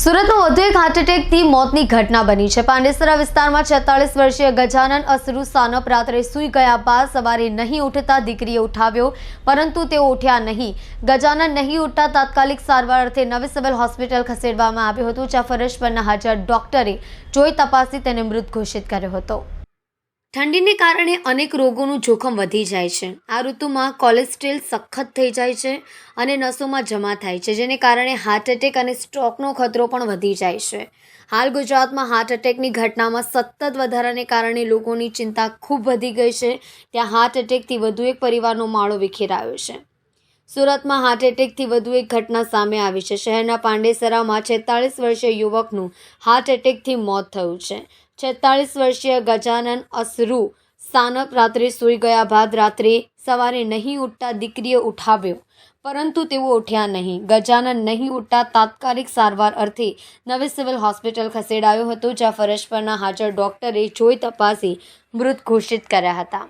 સુરતમાં વધુ એક હાર્ટ એટેકથી મોતની ઘટના બની છે. પાંડેસરા વિસ્તારમાં છેતાલીસ વર્ષીય ગજાનન અસરુ સાનપ રાત્રે સૂઈ ગયા બાદ સવારે નહીં ઉઠતા દીકરીએ ઉઠાવ્યો, પરંતુ તેઓ ઉઠ્યા નહીં. ગજાનન નહીં ઉઠતા તાત્કાલિક સારવાર અર્થે નવી સિવિલ હોસ્પિટલ ખસેડવામાં આવ્યું હતું, જ્યાં ફરજ પરના હાજર ડોક્ટરે જોઈ તપાસી તેને મૃત ઘોષિત કર્યો હતો. ઠંડીને કારણે અનેક રોગોનું જોખમ વધી જાય છે. આ ઋતુમાં કોલેસ્ટ્રોલ સખત થઈ જાય છે અને નસોમાં જમા થાય છે, જેને કારણે હાર્ટ એટેક અને સ્ટ્રોકનો ખતરો પણ વધી જાય છે. હાલ ગુજરાતમાં હાર્ટ એટેકની ઘટનામાં સતત વધારાને કારણે લોકોની ચિંતા ખૂબ વધી ગઈ છે. ત્યાં હાર્ટ એટેકથી વધુ એક પરિવારનો માળો વિખેરાયો છે. સુરતમાં હાર્ટ એટેકથી વધુ એક ઘટના સામે આવી છે. શહેરના પાંડેસરામાં છેતાળીસ વર્ષીય યુવકનું હાર્ટ એટેકથી મોત થયું છે. છેતાળીસ વર્ષીય ગજાનન અસરુ સાનપ રાત્રે સૂઈ ગયા બાદ રાત્રે સવારે નહીં ઉઠતા દીકરીએ ઉઠાવ્યો. પરંતુ તેઓ ઉઠ્યા નહીં. ગજાનન નહીં ઉઠતા તાત્કાલિક સારવાર અર્થે નવી સિવિલ હોસ્પિટલ ખસેડાયો હતો, જ્યાં ફરજ પરના હાજર ડોક્ટરે જોઈ તપાસી મૃત ઘોષિત કર્યા હતા.